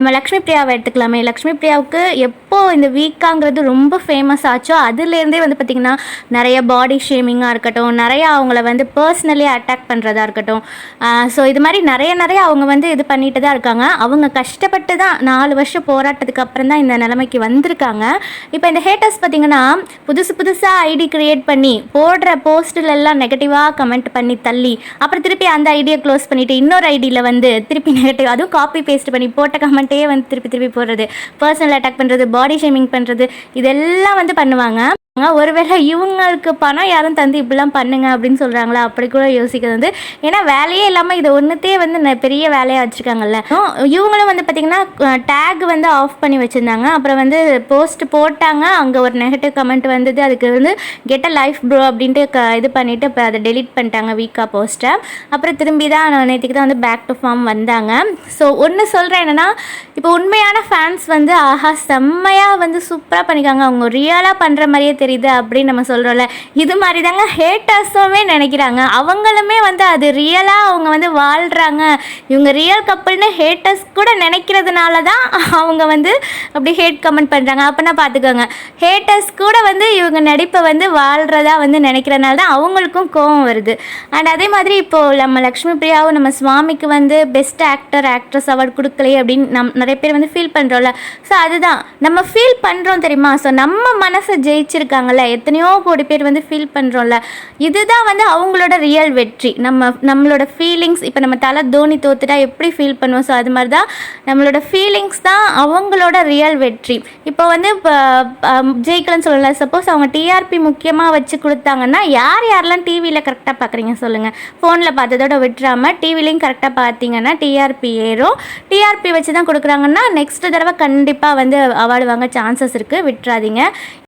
நம்ம லக்ஷ்மி பிரியாவை எடுத்துக்கலாமே. லக்ஷ்மி பிரியாவுக்கு எப்போ இந்த வீக்காங்கிறது ரொம்ப ஃபேமஸ் ஆச்சோ அதுலேருந்தே வந்து பார்த்திங்கன்னா நிறைய பாடி ஷேமிங்காக இருக்கட்டும் நிறைய அவங்கள வந்து பர்சனலி அட்டாக் பண்ணுறதா இருக்கட்டும். ஸோ இது மாதிரி நிறைய நிறைய அவங்க வந்து இது பண்ணிட்டு தான் இருக்காங்க. அவங்க கஷ்டப்பட்டு தான் நாலு வருஷம் போராட்டத்துக்கு அப்புறம் தான் இந்த நிலைமைக்கு வந்திருக்காங்க. இப்போ இந்த ஹேட்டர்ஸ் பார்த்திங்கன்னா புதுசு புதுசாக ஐடி கிரியேட் பண்ணி போடுற போஸ்ட்டில் நெகட்டிவாக கமெண்ட் பண்ணி தள்ளி அப்புறம் திருப்பி அந்த ஐடியை க்ளோஸ் பண்ணிவிட்டு இன்னொரு ஐடியில் வந்து திருப்பி நெகட்டிவ் அதுவும் காப்பி பேஸ்ட் பண்ணி போட்ட கமெண்ட் கமெண்ட்டே வந்து திருப்பி திருப்பி போடுறது. பர்சனல் அட்டாக் பண்ணுறது பாடி ஷேமிங் பண்ணுறது இதெல்லாம் வந்து பண்ணுவாங்க. ஒருவேளை இவங்களுக்கு பணம் யாரும் தந்து இப்படிலாம் பண்ணுங்க அப்படின்னு சொல்கிறாங்களா அப்படி கூட யோசிக்கிறது வந்து ஏன்னா வேலையே இல்லாமல் இது ஒன்றுத்தே வந்து பெரிய வேலையாக வச்சுருக்காங்கல்ல. இவங்களும் வந்து பார்த்திங்கன்னா டேக் வந்து ஆஃப் பண்ணி வச்சுருந்தாங்க. அப்புறம் வந்து போஸ்ட் போட்டாங்க. அங்கே ஒரு நெகட்டிவ் கமெண்ட் வந்தது. அதுக்கு வந்து கெட் அ லைஃப் ப்ரோ அப்படின்ட்டு க இது பண்ணிவிட்டு இப்போ அதை டெலீட் பண்ணிட்டாங்க வீக்கா போஸ்ட்டை. அப்புறம் திரும்பி தான் நேற்றுக்கு தான் வந்து பேக் டு ஃபார்ம் வந்தாங்க. ஸோ ஒன்று சொல்கிறேன் என்னென்னா இப்போ உண்மையான ஃபேன்ஸ் வந்து ஆஹா செம்மையாக வந்து சூப்பராக பண்ணிக்காங்க அவங்க ரியலாக பண்ணுற மாதிரியே தெரியுது அப்படின்னு நம்ம சொல்கிறோம்ல இது மாதிரி தாங்க ஹேட்டர்ஸுமே நினைக்கிறாங்க. அவங்களுமே வந்து அது ரியலாக அவங்க வந்து வாழ்கிறாங்க இவங்க ரியல் கப்பல்னு ஹேட்டர்ஸ் கூட நினைக்கிறதுனால தான் அவங்க வந்து அப்படி ஹேட் கமெண்ட் பண்ணுறாங்க அப்படின்னா பார்த்துக்கோங்க ஹேட்டர்ஸ் கூட வந்து இவங்க நடிப்பை வந்து வாழ்கிறதா வந்து நினைக்கிறனால தான் அவங்களுக்கும் கோவம் வருது. அண்ட் அதே மாதிரி இப்போது நம்ம லக்ஷ்மி பிரியாவும் நம்ம சுவாமிக்கு வந்து பெஸ்ட் ஆக்டர் ஆக்ட்ரஸ் அவார்டு கொடுக்கலையே அப்படின்னு நம் நிறைய பேர் வந்து ஃபீல் பண்ணுறோம்ல ஸோ அதுதான். நம்ம ஃபீல் பண்ணுறோம் தெரியுமா? ஸோ நம்ம மனசை பண்ணியிருக்காங்கல்ல எத்தனையோ கோடி பேர் வந்து ஃபீல் பண்ணுறோம்ல இதுதான் வந்து அவங்களோட ரியல் வெற்றி. நம்ம நம்மளோட ஃபீலிங்ஸ் இப்போ நம்ம தலை தோனி தோத்துட்டா எப்படி ஃபீல் பண்ணுவோம்? ஸோ அது மாதிரி தான் நம்மளோட ஃபீலிங்ஸ் தான் அவங்களோட ரியல் வெற்றி. இப்போ வந்து இப்போ ஜெயிக்கலன்னு சொல்லல. சப்போஸ் அவங்க டிஆர்பி முக்கியமாக வச்சு கொடுத்தாங்கன்னா யார் யாரெல்லாம் டிவியில் கரெக்டாக பார்க்குறீங்க சொல்லுங்கள் ஃபோனில் பார்த்ததோட விட்டுறாமல் டிவிலையும் கரெக்டாக பார்த்தீங்கன்னா டிஆர்பி ஏறும். டிஆர்பி வச்சு தான் கொடுக்குறாங்கன்னா நெக்ஸ்ட் தடவை கண்டிப்பாக வந்து அவார்டு வாங்க சான்சஸ் இருக்குது விட்டுறாதீங்க.